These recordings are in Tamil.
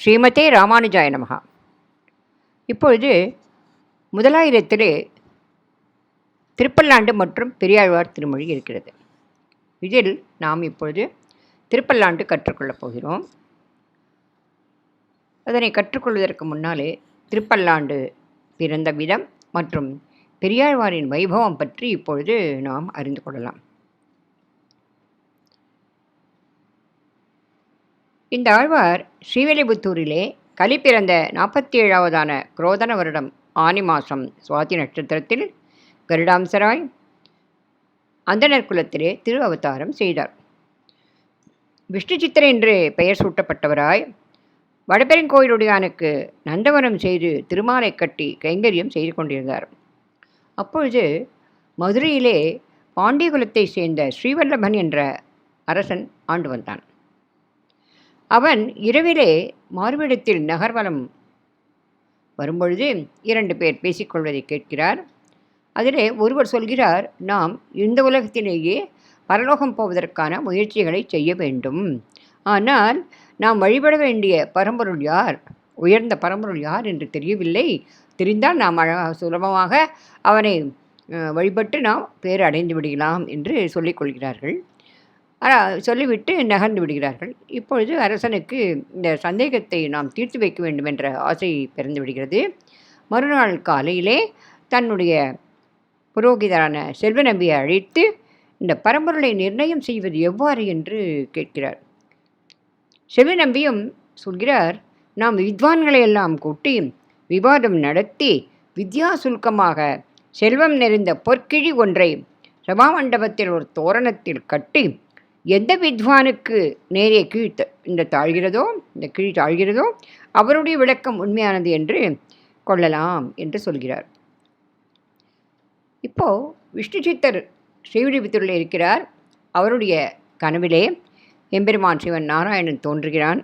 ஸ்ரீமதே ராமானுஜாய நமகா இப்பொழுது முதலாயிரத்திலே திருப்பல்லாண்டு மற்றும் பெரியாழ்வார் திருமொழி இருக்கிறது. இதில் நாம் இப்பொழுது திருப்பல்லாண்டு கற்றுக்கொள்ளப் போகிறோம். அதனை கற்றுக்கொள்வதற்கு முன்னாலே திருப்பல்லாண்டு பிறந்த விதம் மற்றும் பெரியாழ்வாரின் வைபவம் பற்றி இப்பொழுது நாம் அறிந்து கொள்ளலாம். இந்த ஆழ்வார் ஸ்ரீவில்லிபுத்தூரிலே கலி பிறந்த நாற்பத்தி ஏழாவதான குரோதன வருடம் ஆனி மாதம் சுவாதி நட்சத்திரத்தில் கருடாம்சராய் அந்தனர் குலத்திலே திரு அவதாரம் செய்தார். விஷ்ணு சித்திரை என்று பெயர் சூட்டப்பட்டவராய் வடபெருங்கோயிலுடையானுக்கு நந்தவனம் செய்து திருமாலை கட்டி கைங்கரியம் செய்து கொண்டிருந்தார். அப்பொழுது மதுரையிலே பாண்டியகுலத்தை சேர்ந்த ஸ்ரீவல்லபன் என்ற அரசன் ஆண்டு வந்தான். அவன் இரவிலே மாறுவிடத்தில் நகர்வலம். வரும்பொழுது இரண்டு பேர் பேசிக்கொள்வதை கேட்கிறார். அதிலே ஒருவர் சொல்கிறார் நாம் இந்த உலகத்திலேயே பரலோகம் போவதற்கான முயற்சிகளை செய்ய வேண்டும். ஆனால் நாம் வழிபட வேண்டிய பரம்பொருள் யார்? உயர்ந்த பரம்பொருள் யார் என்று தெரியவில்லை. தெரிந்தால் நாம் அழகாக சுலபமாக அவனை வழிபட்டு நாம் பேர் அடைந்து விடலாம் என்று சொல்லிக்கொள்கிறார்கள் சொல்லிவிட்டு நகர்ந்து விடுகிறார்கள். இப்பொழுது அரசனுக்கு இந்த சந்தேகத்தை நாம் தீர்த்து வைக்க வேண்டும் என்ற ஆசை பிறந்து விடுகிறது. மறுநாள் காலையிலே தன்னுடைய புரோகிதரான செல்வ நம்பியை அழைத்து இந்த பரம்பொருளை நிர்ணயம் செய்வது எவ்வாறு என்று கேட்கிறார். செல்வ நம்பியும் சொல்கிறார் நாம் வித்வான்களை எல்லாம் கூட்டி விவாதம் நடத்தி வித்யா சுல்கமாக செல்வம் நிறைந்த பொற்கிழி ஒன்றை சபாமண்டபத்தில் ஒரு தோரணத்தில் கட்டி எந்த வித்வானுக்கு நேரே கீழ் இந்த தாழ்கிறதோ இந்த கீழ் தாழ்கிறதோ அவருடைய விளக்கம் உண்மையானது என்று கொள்ளலாம் என்று சொல்கிறார். இப்போது விஷ்ணு சித்தர் ஸ்ரீவில்லிபுத்தூரில் இருக்கிறார். அவருடைய கனவிலே எம்பெருமான் சிவன் நாராயணன் தோன்றுகிறான்.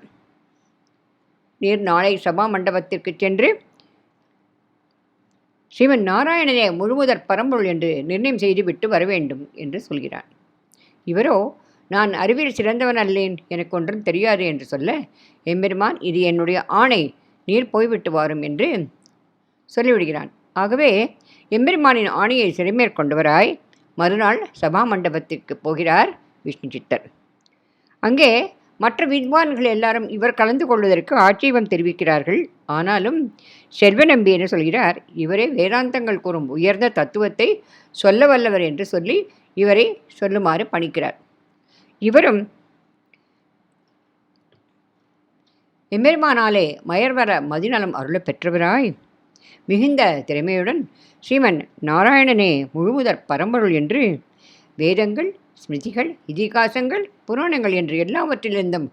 நீர் நாளை சபா மண்டபத்திற்கு சென்று ஸ்ரீமன் நாராயணனே முழுமுதற் பரம்பொருள் என்று நிர்ணயம் செய்துவிட்டு வர வேண்டும் என்று சொல்கிறான் இவரோ நான் அறிவில் சிறந்தவன் அல்லேன் எனக்கு ஒன்றும் தெரியாது என்று சொல்ல எம்பெருமான் இது என்னுடைய ஆணை. நீர் போய்விட்டு வாரும் என்று சொல்லிவிடுகிறான். ஆகவே எம்பெருமானின் ஆணையை சிறைமேற்கொண்டவராய் மறுநாள் சபா மண்டபத்திற்கு போகிறார் விஷ்ணு சித்தர். அங்கே மற்ற வித்வான்கள் எல்லாரும் இவர் கலந்து கொள்வதற்கு ஆட்சேபம் தெரிவிக்கிறார்கள். ஆனாலும் செல்வநம்பி என்று சொல்கிறார்? இவரே வேதாந்தங்கள் கூறும் உயர்ந்த தத்துவத்தை சொல்ல வல்லவர் என்று சொல்லி இவரை சொல்லுமாறு பணிக்கிறார். இவரும் எம்பெருமானாலே மயர்வர மதிநலம் அருள பெற்றவராய் மிகுந்த திறமையுடன் ஸ்ரீமன் நாராயணனே முழுமுதற் பரம்பொருள் என்று வேதங்கள் ஸ்மிருதிகள் இதிகாசங்கள் புராணங்கள் என்று எல்லாவற்றிலிருந்தும்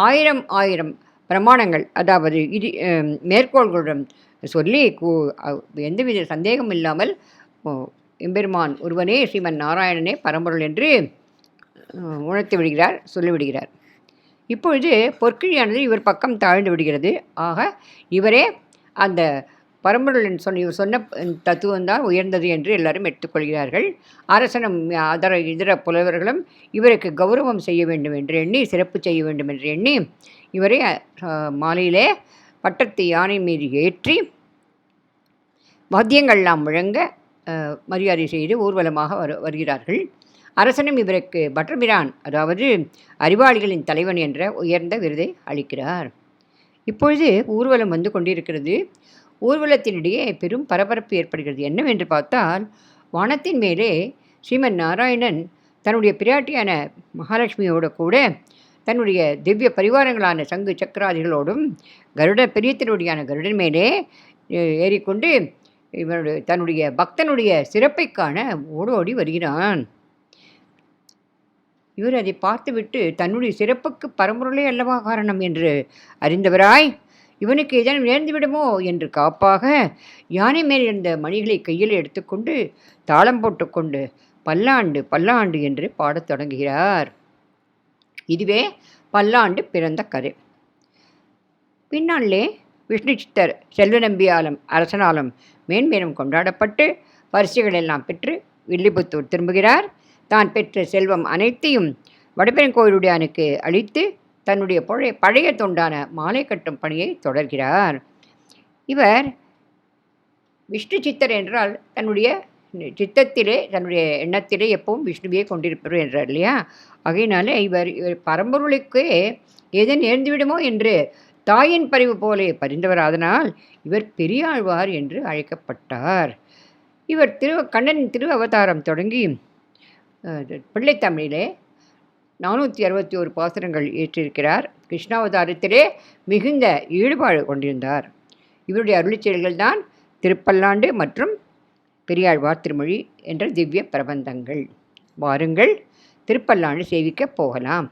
ஆயிரம் ஆயிரம் பிரமாணங்கள் அதாவது இது மேற்கோள்களுடன் சொல்லி எந்தவித சந்தேகம் இல்லாமல் எம்பெருமான் ஒருவனே ஸ்ரீமன் நாராயணனே பரம்பொருள் என்று உணர்த்தி விடுகிறார் சொல்லிவிடுகிறார் இப்பொழுது பொற்கிழியானது இவர் பக்கம் தாழ்ந்து விடுகிறது. ஆக இவரே அந்த பரம்பரலன் சொன்ன இவர் சொன்ன தத்துவம் தான் உயர்ந்தது என்று எல்லாரும் எடுத்துக்கொள்கிறார்கள். அரசனும் அதர இதர புலவர்களும் இவருக்கு கௌரவம் செய்ய வேண்டும் என்று எண்ணி சிறப்பு செய்ய வேண்டும் என்று எண்ணி இவரை மாலையிலே பட்டத்து யானை மீது ஏற்றி வாத்தியங்கள்லாம் முழங்க மரியாதை செய்து ஊர்வலமாக வரு வருகிறார்கள். அரசனும் இவருக்கு பட்டர்பிரான் அதாவது அறிவாளிகளின் தலைவன் என்ற உயர்ந்த விருதை அளிக்கிறார். இப்பொழுது ஊர்வலம் வந்து கொண்டிருக்கிறது. ஊர்வலத்தினிடையே பெரும் பரபரப்பு ஏற்படுகிறது. என்னவென்று பார்த்தால் வானத்தின் மேலே ஸ்ரீமன் நாராயணன் தன்னுடைய பிராட்டியான மகாலட்சுமியோடு கூட தன்னுடைய திவ்ய பரிவாரங்களான சங்கு சக்கராதிகளோடும் கருட பெரியத்தினுடையான கருடன் மேலே ஏறிக்கொண்டு இவனுடைய தன்னுடைய பக்தனுடைய சிறப்பை காண ஓடோடி வருகிறான். இவர் அதை பார்த்துவிட்டு தன்னுடைய சிறப்புக்கு பரம்பொருளே அல்லவா காரணம் என்று அறிந்தவராய் இவனுக்கு ஏதேனும் நேர்ந்து விடுமோ என்று காப்பாக யானை மேல் இருந்த மணிகளை கையில் எடுத்துக்கொண்டு தாளம் போட்டுக்கொண்டு பல்லாண்டு பல்லாண்டு என்று பாடத் தொடங்குகிறார். இதுவே பல்லாண்டு பிறந்த கதை. பின்னாலே விஷ்ணு சித்தர் செல்வநம்பியாலும் அரசனாலும் மேன்மேலும் கொண்டாடப்பட்டு பரிசுகள் எல்லாம் பெற்று வில்லிபுத்தூர் திரும்புகிறார். தான் பெற்ற செல்வம் அனைத்தையும் வடபெருங்கோயிலுடையானுக்கு அளித்து தன்னுடைய பழைய பழைய தொண்டான மாலை கட்டும் பணியை தொடர்கிறார். இவர் விஷ்ணு சித்தர் என்றால் தன்னுடைய சித்தத்திலே தன்னுடைய எண்ணத்திலே எப்பவும் விஷ்ணுவையே கொண்டிருப்பவர் என்றார் இல்லையா? ஆகையினாலே இவர் இவர் பரம்பொருளுக்கே எது நேர்ந்துவிடுமோ என்று தாயின் பறிவு போலே பரிந்தவராதனால் இவர் பெரியாழ்வார் என்று அழைக்கப்பட்டார். இவர் திரு கண்ணன் திரு அவதாரம் தொடங்கி பிள்ளைத்தமிழிலே நானூற்றி அறுபத்தி ஒரு பாசுரங்கள் ஏற்றிருக்கிறார் கிருஷ்ணாவதாரத்திலே மிகுந்த ஈடுபாடு கொண்டிருந்தார். இவருடைய அருளிச்செயல்கள் தான் திருப்பல்லாண்டு மற்றும் பெரியாழ்வார் திருமொழி என்ற திவ்ய பிரபந்தங்கள். வாருங்கள் திருப்பல்லாண்டு சேவிக்கப் போகலாம்.